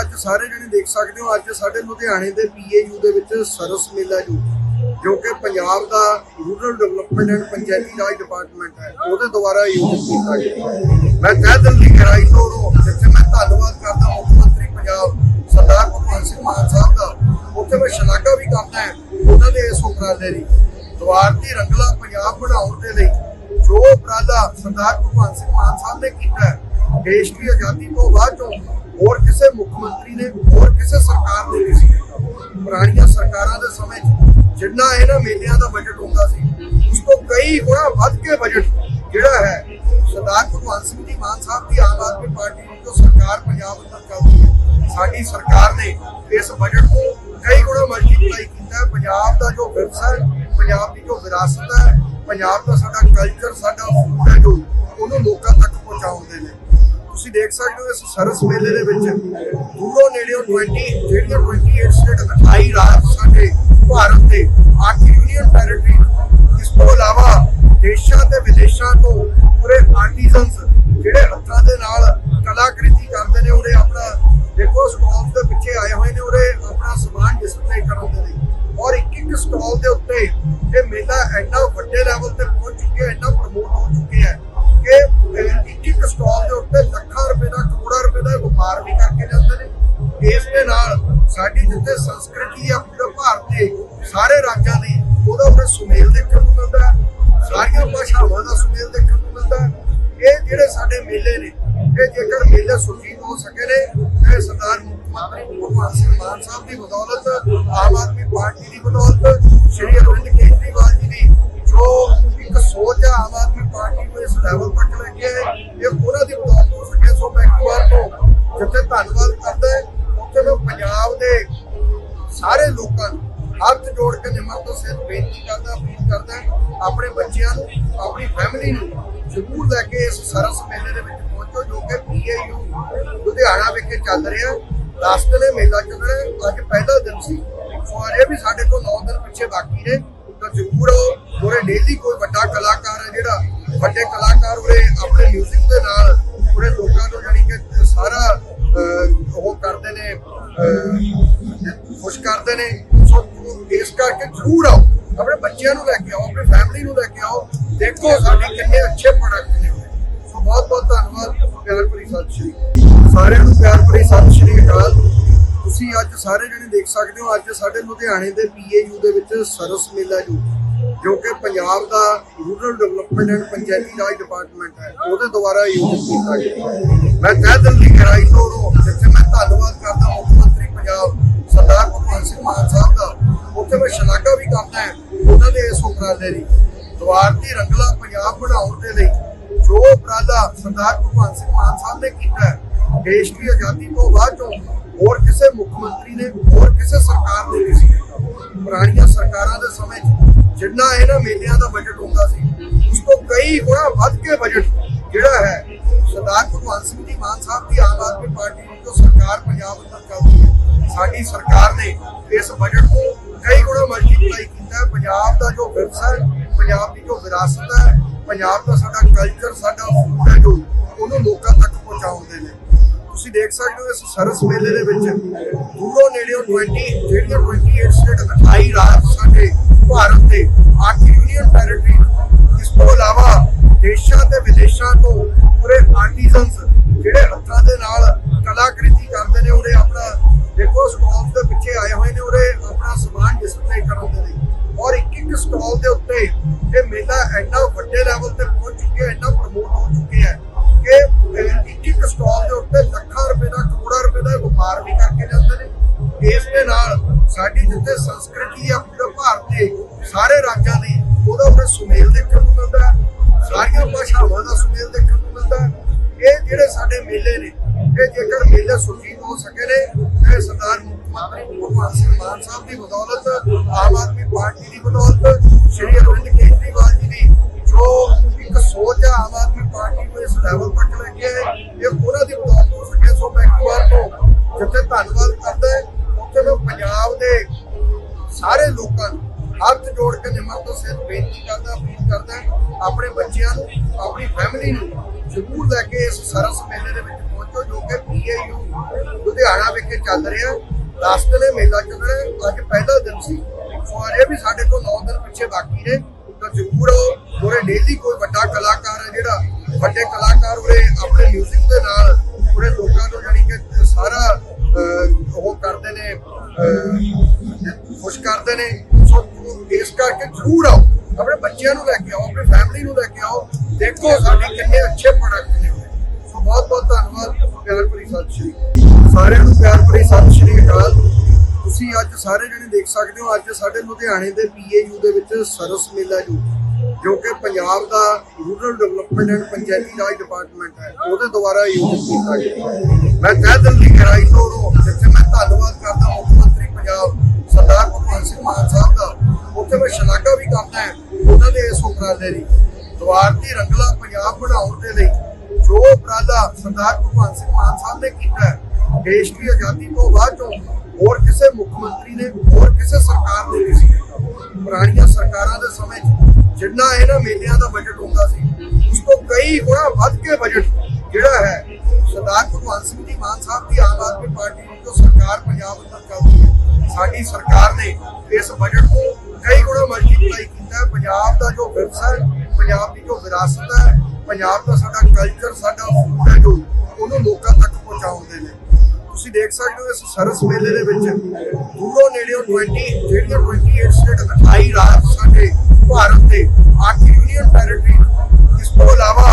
ਅੱਜ ਸਾਰੇ ਜਣੇ ਦੇਖ ਸਕਦੇ ਹੋ, ਅੱਜ ਸਾਡੇ ਲੁਧਿਆਣੇ ਦੇ ਪੀਏਯੂ ਦੇ ਵਿੱਚ ਸਰਸ ਮੇਲਾ ਜੋ ਜੋ ਕਿ ਪੰਜਾਬ ਦਾ rural development and Panchayati Raj department ਹੈ, ਉਹਦੇ ਦੁਆਰਾ ਆਯੋਜਿਤ ਕੀਤਾ ਗਿਆ। ਮੈਂ ਤਹਿ ਦਿਲ ਦੀ ਗਹਿਰਾਈ ਤੋਂ ਜਿੱਥੇ ਮੈਂ ਧੰਨਵਾਦ ਕਰਦਾ ਮੁੱਖ ਮੰਤਰੀ ਪੰਜਾਬ ਸਰਦਾਰ ਭਗਵੰਤ ਸਿੰਘ ਮਾਨ ਸਾਹਿਬ ਦਾ, ਉੱਥੇ ਮੈਂ ਸ਼ਲਾਘਾ ਵੀ ਕਰਦਾ ਹਾਂ ਉਹਨਾਂ ਦੇ ਇਸ ਉਪਰਾਲੇ ਦੀ। ਦੁਆਰ ਰੰਗਲਾ ਪੰਜਾਬ ਬਣਾਉਣ ਦੇ ਲਈ ਜੋ ਉਪਰਾਲਾ ਸਰਦਾਰ ਭਗਵੰਤ ਸਿੰਘ ਮਾਨ ਸਾਹਿਬ ਨੇ ਕੀਤਾ ਹੈ, ਦੇਸ਼ ਦੀ ਆਜ਼ਾਦੀ ਤੋਂ ਬਾਅਦ ਤੋਂ ਹੋਰ ਕਿਸੇ ਮੁੱਖ ਮੰਤਰੀ ਨੇ ਹੋਰ ਕਿਸੇ ਸਰਕਾਰ ਨੇ ਨਹੀਂ ਸੀ। ਪੁਰਾਣੀਆਂ ਸਰਕਾਰਾਂ ਦੇ ਸਮੇਂ ਜਿੰਨਾ ਇਹਨਾਂ ਮੇਲਿਆਂ ਦਾ ਬਜਟ ਹੁੰਦਾ ਸੀ, ਉਸ ਤੋਂ ਕਈ ਗੁਣਾ ਵੱਧ ਕੇ ਬਜਟ ਜਿਹੜਾ ਹੈ, ਸਰਦਾਰ ਭਗਵੰਤ ਸਿੰਘ ਜੀ ਮਾਨ ਸਾਹਿਬ ਦੀ ਆਮ ਆਦਮੀ ਪਾਰਟੀ ਦੀ ਜੋ ਸਰਕਾਰ ਪੰਜਾਬ ਅੰਦਰ ਚੱਲਦੀ ਹੈ, ਸਾਡੀ ਸਰਕਾਰ ਨੇ ਇਸ ਬਜਟ ਨੂੰ ਕਈ ਗੁਣਾ ਮਲਟੀਪਲਾਈ ਕੀਤਾ ਪੰਜਾਬ ਦਾ ਜੋ ਵਿਰਸਾ ਪੰਜਾਬ ਦੀ ਜੋ ਵਿਰਾਸਤ ਹੈ, ਪੰਜਾਬ ਦਾ ਸਾਡਾ ਕਲਚਰ ਸਾਡਾ ਫੂਡ ਹੈ ਜੋ, ਉਹਨੂੰ ਲੋਕਾਂ ਤੱਕ ਪਹੁੰਚਾਉਂਦੇ ਨੇ ਤੁਸੀਂ ਦੇਖ ਸਕਦੇ ਹੋ ਇਸ ਸਰਸ ਮੇਲੇ ਦੇ ਵਿੱਚ ਦੂਰੋਂ ਨੇੜਿਓਂ 20 ਜਿਹੜੀਆਂ 28 ਸਟੇਟ 28 ਰਾਜ ਸਾਡੇ ਭਾਰਤ ਦੇ ਅੱਠ ਯੂਨੀਅਨ ਟੈਰੀਟਰੀ ਇਸ ਤੋਂ ਇਲਾਵਾ ਦੇਸ਼ਾਂ ਤੇ ਵਿਦੇਸ਼ਾਂ ਤੋਂ ਪੂਰੇ ਆਰਟੀਜ਼ਨਸ ਜਿਹੜੇ ਹੱਥਾਂ ਦੇ ਨਾਲ ਇਸ ਦੇ ਨਾਲ ਸਾਡੀ ਜਿੱਥੇ ਸੰਸਕ੍ਰਿਤੀ ਆ ਪੂਰੇ ਭਾਰਤ ਦੇ ਸਾਰੇ ਰਾਜਾਂ ਦੀ ਉਹਦਾ ਉਹਦਾ ਸੁਮੇਲ ਦੇਖਣ ਨੂੰ ਮਿਲਦਾ ਸਾਰੀਆਂ ਭਾਸ਼ਾਵਾਂ ਦਾ ਸੁਮੇਲ ਦੇਖਣ ਨੂੰ ਮਿਲਦਾ ਇਹ ਜਿਹੜੇ ਸਾਡੇ ਮੇਲੇ ਨੇ ਇਹ ਜੇਕਰ ਮੇਲੇ ਸੁਰਜੀਤ ਹੋ ਸਕੇ ਨੇ ਇਹ ਸਰਦਾਰ ਮੁੱਖ ਮੰਤਰੀ ਭਗਵੰਤ ਸਿੰਘ ਮਾਨ ਸਾਹਿਬ ਦੀ ਬਦੌਲਤ ਆਮ ਆਦਮੀ ਪਾਰਟੀ ਦੀ ਬਦੌਲਤ ਸ਼੍ਰੀ ਅਰਵਿੰਦ ਕੇਜਰੀਵਾਲ ਜੀ ਦੀ ਜੋ ਇੱਕ ਸੋਚ ਹੈ ਆਮ ਆਦਮੀ ਪਾਰਟੀ ਨੂੰ ਇਸ ਲੈਵਲ ਤੱਕ ਲੈ ਕੇ ਇਹ ਉਹਨਾਂ ਦੀ ਬਦੌਲਤ ਹੋ ਸਕੇ। ਸੋ ਮੈਂ ਇੱਕ ਵਾਰ ਤੋਂ ਜਿੱਥੇ ਧੰਨਵਾਦ ਕਰਦਾ ਹਾਂ, ਸਾਰੇ ਲੋਕਾਂ ਨੂੰ ਹੱਥ ਜੋੜ ਕੇ ਨਿਮਰ ਤੋਂ ਸਿਰ ਬੇਨਤੀ ਕਰਦਾ ਅਪੀਲ ਕਰਦਾ ਆਪਣੇ ਬੱਚਿਆਂ ਨੂੰ ਆਪਣੀ ਫੈਮਿਲੀ ਨੂੰ ਜ਼ਰੂਰ ਲੈ ਕੇ ਇਸ ਸਰਸ ਮੇਲੇ ਦੇ ਵਿੱਚ ਪਹੁੰਚੋ ਜੋ ਕਿ ਪੀਏਯੂ ਲੁਧਿਆਣਾ ਵਿਖੇ ਚੱਲ ਰਿਹਾ 10 ਦਿਨੇ ਮੇਲਾ ਚੱਲ ਅੱਜ ਪਹਿਲਾ ਦਿਨ ਸੀ। ਸੋ ਅਜੇ ਵੀ ਸਾਡੇ ਕੋਲ 9 ਦਿਨ ਪਿੱਛੇ ਬਾਕੀ ਨੇ। ਤਾਂ ਜ਼ਰੂਰ ਉਰੇ ਡੇਲੀ ਕੋਈ ਵੱਡਾ ਕਲਾਕਾਰ ਹੈ ਜਿਹੜਾ ਵੱਡੇ ਕਲਾਕਾਰ ਉਰੇ ਆਪਣੇ 뮤직 ਦੇ ਨਾਲ ਪੂਰੇ ਲੋਕਾਂ ਨੂੰ ਜਾਨੀ ਕਿ ਸਾਰਾ ਉਹ ਕਰਦੇ ਨੇ ਅਹ, ਕਰਦੇ ਨੇ, ਸੋ ਇਸ ਕਰਕੇ ਜ਼ਰੂਰ ਆਓ। ਆਪਣੇ ਬੱਚਿਆਂ ਨੂੰ ਲੈ ਕੇ ਆਓ, ਆਪਣੀ ਫੈਮਿਲੀ ਨੂੰ ਲੈ ਕੇ ਆਓ। ਦੇਖੋ ਸਾਡੇ ਕਿੰਨੇ ਅੱਛੇ ਪ੍ਰੋਡਕਟ ਨੇ ਸੋ ਬਹੁਤ ਬਹੁਤ ਧੰਨਵਾਦ, ਪਿਆਰ ਭਰੀ ਸਤਿ ਸ਼੍ਰੀ ਸਾਰਿਆਂ ਨੂੰ ਪਿਆਰ ਭਰੀ ਸਤਿ ਸ਼੍ਰੀ ਅਕਾਲ। ਤੁਸੀਂ ਅੱਜ ਸਾਰੇ ਜਣੇ ਦੇਖ ਸਕਦੇ ਹੋ, ਅੱਜ ਸਾਡੇ ਲੁਧਿਆਣੇ ਦੇ ਪੀਏਯੂ ਦੇ ਵਿੱਚ ਸਰਸ ਮੇਲਾ ਜੋ ਜੋ ਕਿ ਪੰਜਾਬ ਦਾ rural development and Panchayati Raj department ਹੈ। ਉਹਦੇ ਦੁਆਰਾ ਆਯੋਜਿਤ ਕੀਤਾ ਗਿਆ। ਮੈਂ ਤਹਿ ਦਿਲ ਦੀ ਗਹਿਰਾਈ ਤੋਂ ਜਿੱਥੇ ਮੈਂ ਧੰਨਵਾਦ ਕਰਦਾ ਮੁੱਖ ਮੰਤਰੀ ਪੰਜਾਬ ਸਰਦਾਰ ਭਗਵੰਤ ਸਿੰਘ ਮਾਨ ਸਾਹਿਬ ਦਾ ਉੱਥੇ ਮੈਂ ਸ਼ਲਾਘਾ ਵੀ ਕਰਦਾ ਹਾਂ ਉਹਨਾਂ ਦੇ ਇਸ ਉਪਰਾਲੇ ਦੀ ਦੁਆਰ ਰੰਗਲਾ ਪੰਜਾਬ ਬਣਾਉਣ ਦੇ ਲਈ ਜੋ ਉਪਰਾਲਾ ਸਰਦਾਰ ਭਗਵੰਤ ਸਿੰਘ ਮਾਨ ਸਾਹਿਬ ਨੇ ਕੀਤਾ ਹੈ ਦੇਸ਼ ਦੀ ਆਜ਼ਾਦੀ ਤੋਂ ਬਾਅਦ ਤੋਂ ਹੋਰ ਕਿਸੇ ਮੁੱਖ ਮੰਤਰੀ ਨੇ ਹੋਰ ਕਿਸੇ ਸਰਕਾਰ ਨੇ ਨਹੀਂ ਸੀ ਪੁਰਾਣੀਆਂ ਸਰਕਾਰਾਂ ਦੇ ਸਮੇਂ ਜਿੰਨਾ ਇਹਨਾਂ ਮੇਲਿਆਂ ਦਾ ਬਜਟ ਹੁੰਦਾ ਸੀ ਉਸ ਤੋਂ ਕਈ ਗੁਣਾ ਵੱਧ ਕੇ ਬਜਟ ਜਿਹੜਾ ਹੈ ਸਰਦਾਰ ਭਗਵੰਤ ਸਿੰਘ ਮਾਨ ਸਾਹਿਬ ਦੀ ਆਮ ਆਦਮੀ ਪਾਰਟੀ ਦੀ ਜੋ ਸਰਕਾਰ ਪੰਜਾਬ ਅੰਦਰ ਚੱਲਦੀ ਹੈ, ਸਾਡੀ ਸਰਕਾਰ ਨੇ ਇਸ ਬਜਟ ਨੂੰ ਕਈ ਗੁਣਾ ਮਲਟੀਪਲਾਈ ਕੀਤਾ ਹੈ। ਪੰਜਾਬ ਦਾ ਜੋ ਵਿਰਸਾ ਹੈ, ਪੰਜਾਬ ਦੀ ਜੋ ਵਿਰਾਸਤ ਹੈ, ਪੰਜਾਬ ਦਾ ਸਾਡਾ ਕਲਚਰ ਸਾਡਾ ਫੂਡ ਹੈ ਜੋ, ਉਹਨੂੰ ਲੋਕਾਂ ਤੱਕ ਪਹੁੰਚਾਉਂਦੇ ਨੇ ਤੁਸੀਂ ਦੇਖ ਸਕਦੇ ਹੋ ਇਸ ਸਰਸ ਮੇਲੇ ਦੇ ਵਿੱਚ ਦੂਰੋਂ ਨੇੜਿਓਂ 20 ਜਿਹੜੀਆਂ 28 ਸਟੇਟ 28 ਰਾਜ ਸਾਡੇ ਭਾਰਤ ਦੇ ਅੱਠ ਯੂਨੀਅਨ ਟੈਰੀਟਰੀ ਇਸ ਤੋਂ ਇਲਾਵਾ ਦੇਸ਼ਾਂ ਤੇ ਵਿਦੇਸ਼ਾਂ ਤੋਂ ਪੂਰੇ ਆਰਟੀਜ਼ਨਸ ਜਿਹੜੇ ਹੱਥਾਂ ਦੇ ਨਾਲ ਜਿਹੜੇ ਸਾਡੇ ਮੇਲੇ ਨੇ ਇਹ ਜੇਕਰ ਮੇਲੇ ਸੁਰਜੀਤ ਹੋ ਸਕੇ ਨੇ ਇਹ ਸਰਦਾਰ ਮੁੱਖ ਮੰਤਰੀ ਭਗਵੰਤ ਸਿੰਘ ਮਾਨ ਸਾਹਿਬ ਦੀ ਬਦੌਲਤ ਆਮ ਆਦਮੀ ਪਾਰਟੀ ਦੀ ਬਦੌਲਤ ਸ਼੍ਰੀ ਅਰਵਿੰਦ ਕੇਜਰੀਵਾਲ ਜੀ ਦੀ ਜੋ ਇੱਕ ਸੋਚ ਹੈ ਆਮ ਆਦਮੀ ਪਾਰਟੀ ਨੂੰ ਇਸ ਲੈਵਲ ਤੱਕ ਲੈ ਕੇ ਇਹ ਉਹਨਾਂ ਦੀ ਬਦੌਲਤ ਹੋ ਸਕੇ। ਸੋ ਮੈਂ ਇੱਕ ਵਾਰ ਤੋਂ ਜਿੱਥੇ ਧੰਨਵਾਦ ਕਰਦਾ ਹਾਂ, ਉੱਥੇ ਮੈਂ ਪੰਜਾਬ ਦੇ ਸਾਰੇ ਲੋਕਾਂ ਨੂੰ ਹੱਥ ਜੋੜ ਕੇ ਨਿਮਰ ਤੋਂ ਸਿਰ ਬੇਨਤੀ ਕਰਦਾ ਅਪੀਲ ਕਰਦਾ ਆਪਣੇ ਬੱਚਿਆਂ ਨੂੰ ਆਪਣੀ ਫੈਮਿਲੀ ਨੂੰ ਜ਼ਰੂਰ ਲੈ ਇਸ ਸਰਸ ਮੇਲੇ ਦੇ ਵਿੱਚ ਪਹੁੰਚੋ ਜੋ ਕਿ ਪੀਏਯੂ ਲੁਧਿਆਣਾ ਵਿਖੇ ਚੱਲ ਰਿਹਾ 10 ਦਿਨੇ ਮੇਲਾ ਚੱਲ ਅੱਜ ਪਹਿਲਾ ਦਿਨ ਸੀ। ਸੋ ਅਜੇ ਵੀ ਸਾਡੇ ਕੋਲ 9 ਦਿਨ ਪਿੱਛੇ ਬਾਕੀ ਨੇ। ਤਾਂ ਜ਼ਰੂਰ ਉਰੇ ਡੇਲੀ ਕੋਈ ਵੱਡਾ ਕਲਾਕਾਰ ਹੈ ਜਿਹੜਾ ਵੱਡੇ ਕਲਾਕਾਰ ਉਰੇ ਆਪਣੇ 뮤직 ਦੇ ਨਾਲ ਉਰੇ ਲੋਕਾਂ ਨੂੰ ਜਾਨੀ ਕਿ ਸਾਰਾ ਉਹ ਕਰਦੇ ਨੇ ਖੁਸ਼ ਕਰਦੇ ਨੇ। ਸੋ ਇਸ ਕਰਕੇ ਜ਼ਰੂਰ ਆਓ। ਆਪਣੇ ਬੱਚਿਆਂ ਨੂੰ ਲੈ ਕੇ ਆਓ। ਆਪਣੀ ਫੈਮਿਲੀ ਨੂੰ ਲੈ ਕੇ ਆਓ। ਦੇਖੋ ਸਾਡੇ ਕਿੰਨੇ ਸਾਰੇ ਜਣੇ ਦੇਖ ਸਕਦੇ ਹੋ ਅੱਜ ਸਾਡੇ ਲੁਧਿਆਣੇ ਦੇ ਪੀਏਯੂ ਦੇ ਵਿੱਚ ਸਰਸ ਮੇਲਾ ਜੀ ਜੋ ਕਿ ਪੰਜਾਬ ਦਾ rural development and Panchayati Raj department ਹੈ ਉਹਦੇ ਦੁਆਰਾ ਆਯੋਜਿਤ ਕੀਤਾ ਗਿਆ। ਮੈਂ ਤਹਿ ਦਿਲ ਦੀ ਗਹਿਰਾਈ ਤੋਂ ਜਿੱਥੇ ਮੈਂ ਧੰਨਵਾਦ ਕਰਦਾ ਮੁੱਖ ਮੰਤਰੀ ਪੰਜਾਬ ਸਰਦਾਰ ਭਗਵੰਤ ਸਿੰਘ ਮਾਨ ਸਾਹਿਬ ਦਾ ਉੱਥੇ ਮੈਂ ਸ਼ਲਾਘਾ ਵੀ ਕਰਦਾ ਹਾਂ ਉਹਨਾਂ ਦੇ ਇਸ ਉਪਰਾਲੇ ਦੀ। ਦੁਆਰ ਰੰਗਲਾ ਪੰਜਾਬ ਬਣਾਉਣ ਦੇ ਲਈ ਜੋ ਉਪਰਾਲਾ ਸਰਦਾਰ ਭਗਵੰਤ ਸਿੰਘ ਮਾਨ ਸਾਹਿਬ ਨੇ ਕੀਤਾ ਹੈ, ਦੇਸ਼ ਦੀ ਆਜ਼ਾਦੀ ਤੋਂ ਬਾਅਦ ਤੋਂ ਹੋਰ ਕਿਸੇ ਮੁੱਖ ਮੰਤਰੀ ਨੇ ਹੋਰ ਕਿਸੇ ਸਰਕਾਰ ਨੇ ਨਹੀਂ ਸੀ। ਪੁਰਾਣੀਆਂ ਸਰਕਾਰਾਂ ਦੇ ਸਮੇਂ ਜਿੰਨਾ ਇਹਨਾਂ ਮੇਲਿਆਂ ਦਾ ਬਜਟ ਹੁੰਦਾ ਸੀ, ਉਸ ਤੋਂ ਕਈ ਗੁਣਾ ਵੱਧ ਕੇ ਬਜਟ ਜਿਹੜਾ ਹੈ, ਸਰਦਾਰ ਭਗਵੰਤ ਸਿੰਘ ਜੀ ਮਾਨ ਸਾਹਿਬ ਦੀ ਆਮ ਆਦਮੀ ਪਾਰਟੀ ਦੀ ਜੋ ਸਰਕਾਰ ਪੰਜਾਬ ਅੰਦਰ ਚੱਲਦੀ ਹੈ, ਸਾਡੀ ਸਰਕਾਰ ਨੇ ਇਸ ਬਜਟ ਨੂੰ ਕਈ ਗੁਣਾ ਮਲਟੀਪਲਾਈ ਕੀਤਾ ਪੰਜਾਬ ਦਾ ਜੋ ਵਿਰਸਾ ਹੈ, ਪੰਜਾਬ ਦੀ ਜੋ ਵਿਰਾਸਤ ਹੈ, ਪੰਜਾਬ ਦਾ ਸਾਡਾ ਕਲਚਰ ਸਾਡਾ ਫੂਡ ਹੈ ਜੋ, ਉਹਨੂੰ ਲੋਕਾਂ ਤੱਕ ਪਹੁੰਚਾਉਂਦੇ ਨੇ ਤੁਸੀਂ ਦੇਖ ਸਕਦੇ ਹੋ ਇਸ ਸਰਸ ਮੇਲੇ ਦੇ ਵਿੱਚ ਦੂਰੋਂ ਨੇੜਿਓਂ 20 ਜਿਹੜੀਆਂ 28 ਸਟੇਟ 28 ਰਾਜ ਸਾਡੇ ਭਾਰਤ ਦੇ ਅੱਠ ਯੂਨੀਅਨ ਟੈਰੀਟਰੀ ਇਸ ਤੋਂ ਇਲਾਵਾ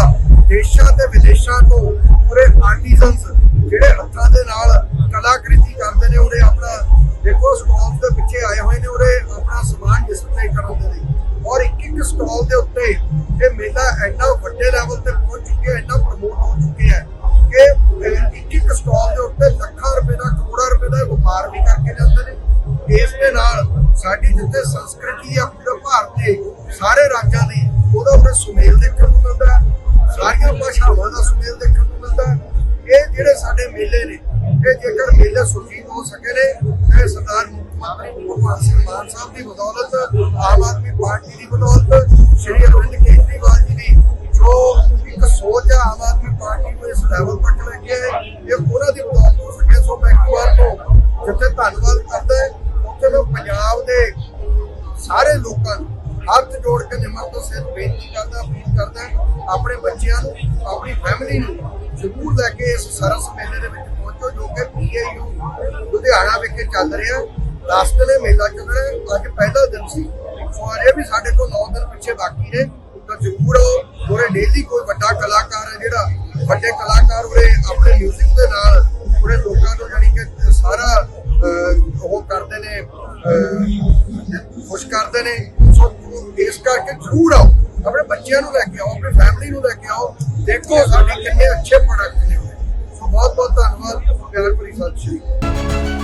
ਦੇਸ਼ਾਂ ਤੇ ਵਿਦੇਸ਼ਾਂ ਤੋਂ ਪੂਰੇ ਆਰਟੀਜ਼ਨਸ ਜਿਹੜੇ ਹੱਥਾਂ ਦੇ ਨਾਲ ਕਲਾਕ੍ਰਿਤੀ ਕਰਦੇ ਨੇ ਉਹਦੇ ਆਪਣਾ ਦੇਖੋ ਸਟਾਲ ਦੇ ਪਿੱਛੇ ਆਏ ਹੋਏ ਨੇ ਉਹਦੇ ਆਪਣਾ ਸਮਾਨ ਡਿਸਪਲੇ ਦੇ ਨੇ। ਔਰ ਇੱਕ ਇੱਕ ਸਟਾਲ ਦੇ ਉੱਤੇ ਇਹ ਸੁਮੇਲ ਦੇਖਣ ਨੂੰ ਮਿਲਦਾ ਸਾਰੀਆਂ ਭਾਸ਼ਾਵਾਂ ਦਾ ਸੁਮੇਲ ਦੇਖਣ ਨੂੰ ਮਿਲਦਾ ਇਹ ਜਿਹੜੇ ਸਾਡੇ ਮੇਲੇ ਨੇ ਇਹ ਜੇਕਰ ਮੇਲੇ ਸੁਰਜੀਤ ਹੋ ਸਕੇ ਨੇ ਇਹ ਸਰਦਾਰ ਮੁੱਖ ਮੰਤਰੀ ਭਗਵੰਤ ਸਿੰਘ ਮਾਨ ਸਾਹਿਬ ਦੀ ਬਦੌਲਤ ਆਮ ਆਦਮੀ ਪਾਰਟੀ ਦੀ ਬਦੌਲਤ ਸ਼੍ਰੀ ਅਰਵਿੰਦ ਕੇਜਰੀਵਾਲ ਜੀ ਦੀ ਜੋ ਇੱਕ ਸੋਚ ਹੈ ਆਮ ਆਦਮੀ ਪਾਰਟੀ ਨੂੰ ਇਸ ਲੈਵਲ ਤੱਕ ਲੈ ਕੇ ਇਹ ਉਹਨਾਂ ਦੀ ਬਦੌਲਤ ਹੋ ਸਕੇ। ਸੋ ਮੈਂ ਇੱਕ ਵਾਰ ਤੋਂ ਜਿੱਥੇ ਧੰਨਵਾਦ ਕਰਦਾ ਹੈ, ਉੱਥੇ ਮੈਂ ਪੰਜਾਬ ਦੇ ਸਾਰੇ ਲੋਕਾਂ ਨੂੰ ਹੱਥ ਜੋੜ ਕੇ ਨਿਮਰਤਾ ਸਿਰ ਬੇਨਤੀ ਆਪਣੇ ਬੱਚਿਆਂ ਨੂੰ, ਆਪਣੀ ਫੈਮਿਲੀ ਨੂੰ ਜ਼ਰੂਰ ਲੈ ਕੇ ਇਸ ਸਰਸ ਮੇਲੇ ਦੇ ਵਿੱਚ ਪਹੁੰਚੋ, ਜੋ ਕਿ ਪੀਏਯੂ ਲੁਧਿਆਣਾ ਵਿਖੇ ਚੱਲ ਰਿਹਾ 10 ਦਿਨੇ ਮੇਲਾ ਚੱਲ ਅੱਜ ਪਹਿਲਾ ਦਿਨ ਸੀ। ਸੋ ਅਜੇ ਵੀ ਸਾਡੇ ਕੋਲ 9 ਦਿਨ ਪਿੱਛੇ ਬਾਕੀ ਨੇ। ਤਾਂ ਜ਼ਰੂਰ ਉਰੇ ਡੇਲੀ ਕੋਈ ਵੱਡਾ ਕਲਾਕਾਰ ਹੈ ਜਿਹੜਾ ਵੱਡੇ ਕਲਾਕਾਰ ਉਰੇ ਆਪਣੇ 뮤직 ਦੇ ਨਾਲ ਉਰੇ ਲੋਕਾਂ ਨੂੰ ਜਾਨੀ ਕਿ ਸਾਰਾ ਉਹ ਕਰਦੇ ਨੇ ਖੁਸ਼ ਕਰਦੇ ਨੇ। ਸੋ ਇਸ ਕਰਕੇ ਜ਼ਰੂਰ ਆਓ। ਆਪਣੇ ਬੱਚਿਆਂ ਨੂੰ ਲੈ ਕੇ ਆਓ। ਆਪਣੀ ਨੂੰ ਲੈ ਕੇ ਆਓ, ਦੇਖੋ ਸਾਡੇ ਕਿੰਨੇ ਅੱਛੇ ਪ੍ਰੋਡਕਟ ਨੇ ਉਰੇ। ਸੋ ਬਹੁਤ ਬਹੁਤ ਧੰਨਵਾਦ, ਪਿਆਰ ਭਰੀ ਸਤਿ ਸ਼੍ਰੀ ਅਕਾਲ